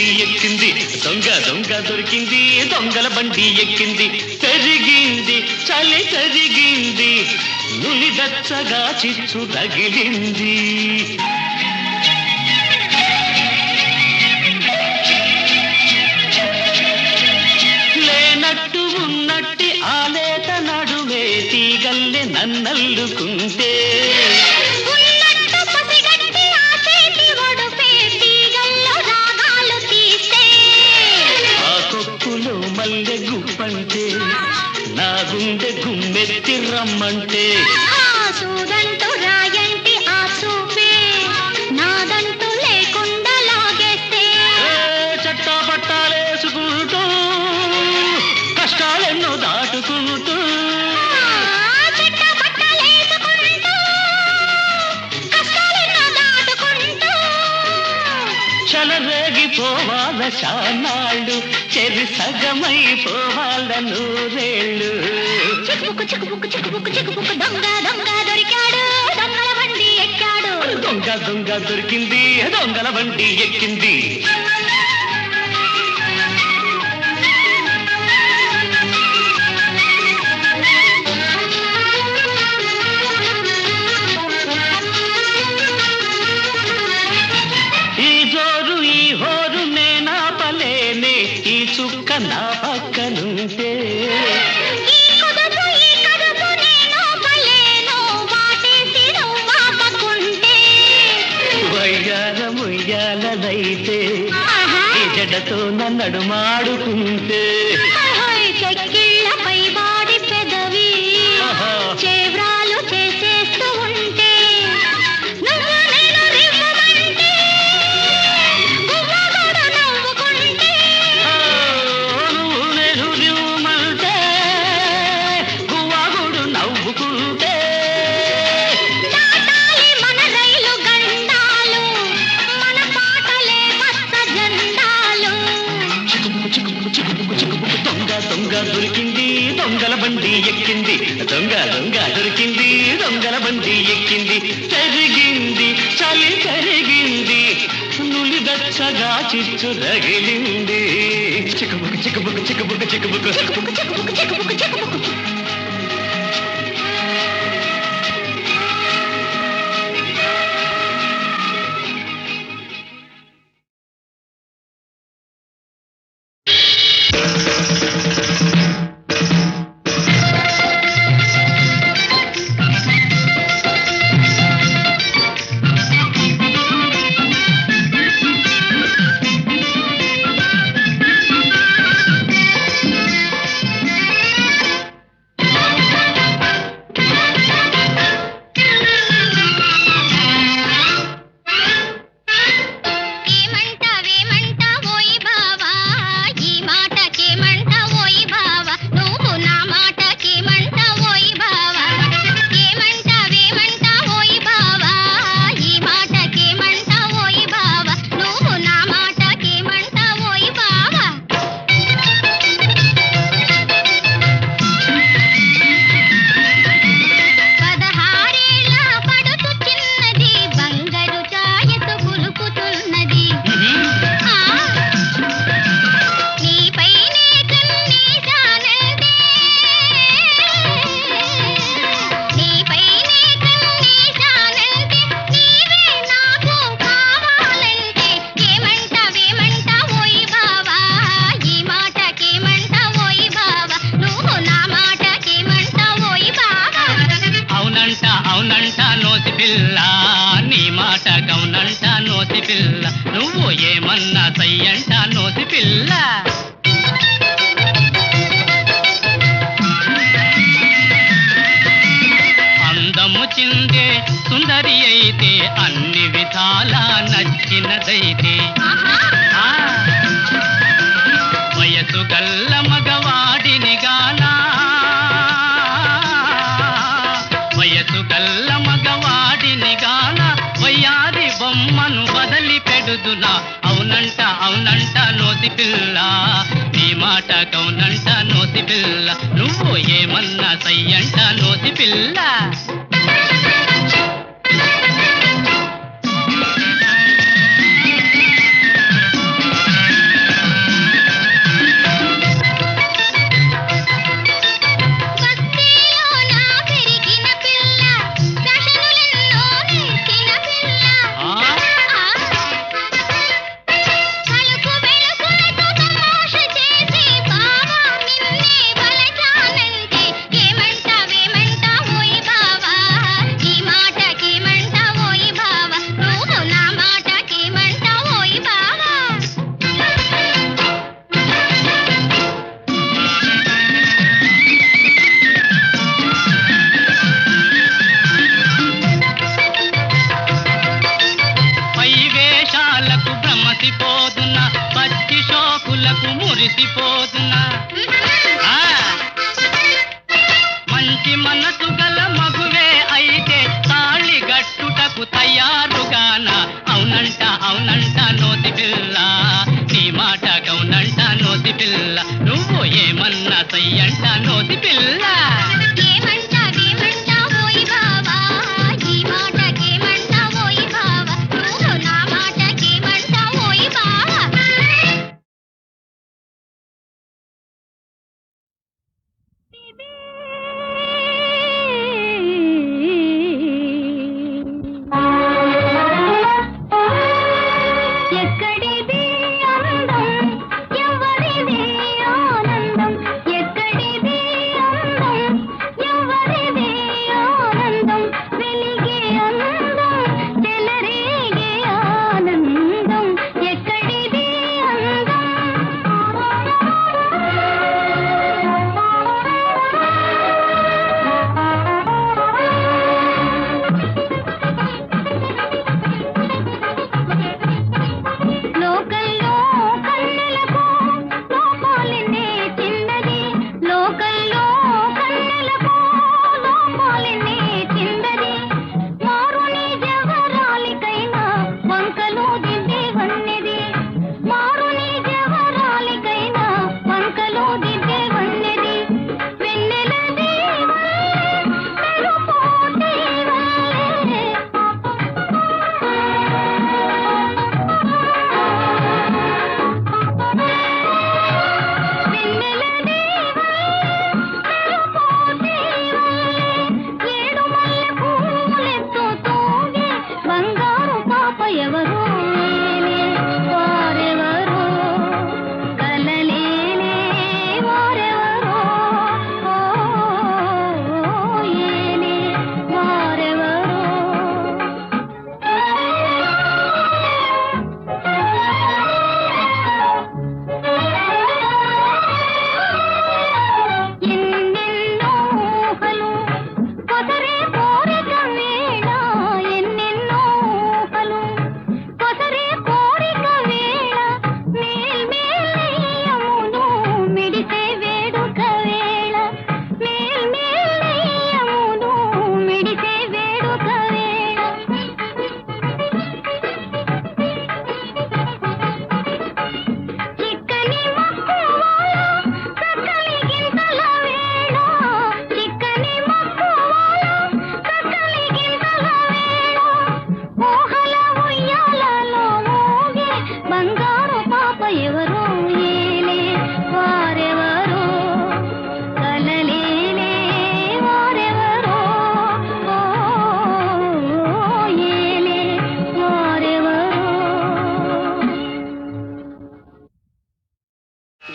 బండి ఎక్కింది. దొంగ దొంగ దొరికింది. దొంగల బండి ఎక్కింది. పెరిగింది చలి తరిగింది. నులి దచ్చగా చిచ్చు తగిలింది மண் చెలరేగిపోవాల చానాళ్ళు చెరి సగమైపోవాల నూరేళ్ళు చిక్కుబుక్కు చిక్కుబుక్కు చిక్కుబుక్కు చిక్కుబుక్కు దొంగ దొంగ దొరికాడు దొంగల వండి ఎక్కాడు. దొంగ దొంగ దొరికింది దొంగల వండి ఎక్కింది. చిచ్చగా చిచ్చు తగిలింది చిక్కుబుక్ చిక్కుబుక్ చిక్కుబుక్ చిక్కుబుక్ చిక్కుబుక్ చిక్కుబుక్ చిక్కుబుక్ చిక్కుబుక్ సుందరి అయితే అన్ని విధాల నచ్చినదైతే. వయసు గల్ల మగవాడిని గానా వయసు గల్ల మగవాడిని గానా వయ్యారి బొమ్మను వదలి పెడుదునా. అవునంట అవునంట నోతి పిల్ల. నీ మాట కౌనంట నోతి పిల్ల. నువ్వు ఏమన్నా సయ్యంట నోతి పిల్ల. మంచి మనసు గల మగువే అయితే తాళి గట్టుటకు తయారుగాన. అవునంట అవునంట నోతి పిల్ల. నీ మాట గౌనంట నోతి పిల్ల. నువ్వు ఏమన్నా సయ్యంట నోతి పిల్ల.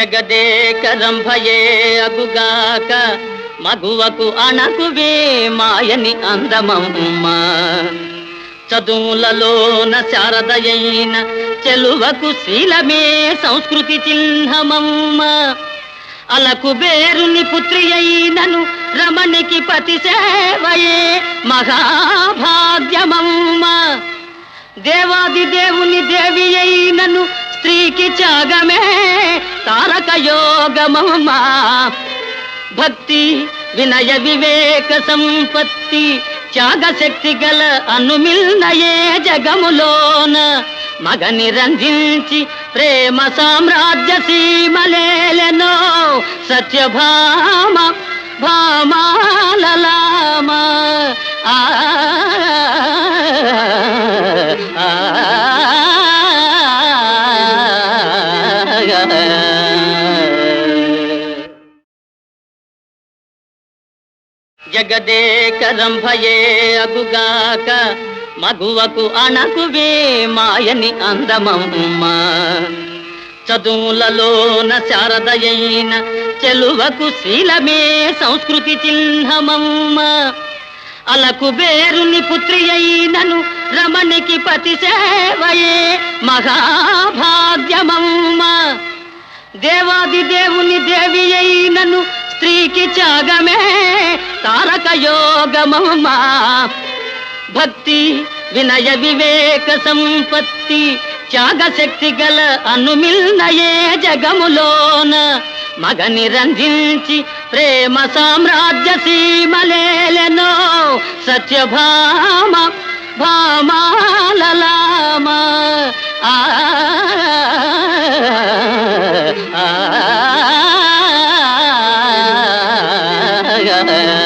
జగదేకరంభయే అగుగాక మగువకు అణకువే మాయని అందమమ్మ. చదువులలోన శారదయైన చెలువకు శీలమే సంస్కృతి చిహ్నమమ్మ. అలకు బేరుని పుత్రి అయినను రమణికి పతి సేవయే మహాభాగ్యమమ్మ. దేవాది దేవుని దేవి అయినను స్త్రీకి త్యాగమే తారక యోగమమ్మా భక్తి వినయ వివేక సంపత్తి త్యాగ శక్తి గల అనుమిల్నయే జగములోన. మగని రంజించి ప్రేమ సామ్రాజ్య సీమలేలెనో సత్యభామ భామాలలామ ఆ. జగదేకరంభయే అగుగాక మగువకు అణకువే మాయని అందమమ్మ. చదువులలోన శారదయైన చెలువకు శీలమే సంస్కృతి చిహ్నమమ్మ. అలకు బేరుని పుత్రి అయినను రమణికి పతి సేవయే మహాభాగ్యమమ్మ. దేవాది దేవుని దేవి అయినను స్త్రీకి త్యాగమే తారక యోగమమ్మా. భక్తి వినయ వివేక సంపత్తి త్యాగ శక్తి గల అనుమిల్నయే జగములోన. మగని రంజించి ప్రేమ సామ్రాజ్య సీమలేలెనో సత్యభామ భామాలలామా ఆ. Yeah.